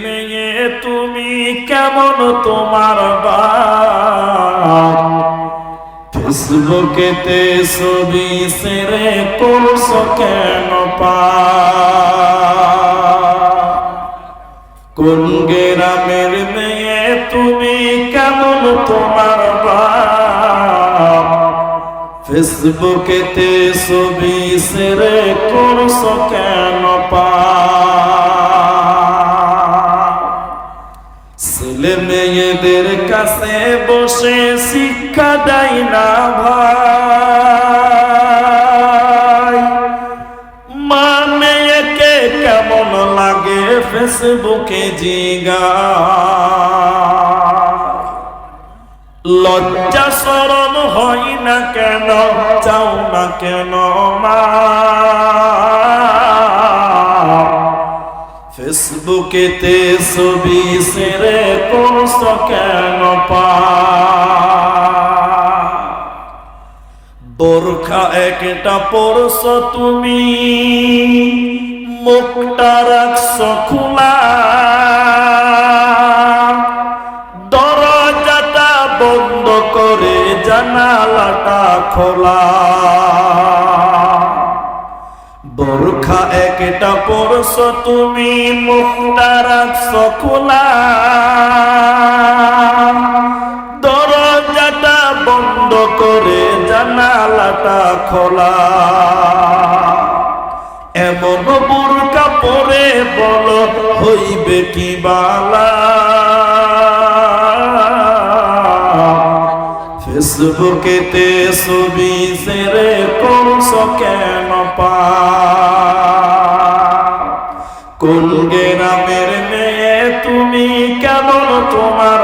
নিয়ে তুমি কেমন তোমার ফেসবুকেতে ছবি সেরে করছ কেন কোন গ্রামের মেয়ে তুমি কেমন তোমার ফেসবুকেতে ছবি সেরে করছ কেন মেয়েদের কাছে বসে শিক্ষা দেয় না ভাই। মা মেয়েকে কেমন লাগে ফেসবুকে জিগা। লজ্জা সরম হয় না কেন, চাও না কেন মা। ফেসবুকেতে ছবি সেরে করছ কেন বোরখা একটা পরশ তুমি, মুখটা রাখছ খোলা। দরজাটা বন্ধ করে জানালাটা খোলা। একটা পরশ তুমি মুখটা রাখছ খোলা। দরজাটা বন্ধ করে জানালাটা খোলা। এমন বোরকা পরে বল, হইবে কি বালা? ফেসবুকেতে ছবি সেরে করছ কেন পা? কোন গ্রামের মেয়ে তুমি কেমন তোমার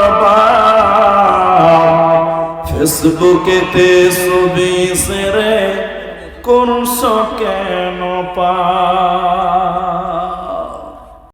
ফেসবুকেতে ছবি সেরে কোন কেন পা?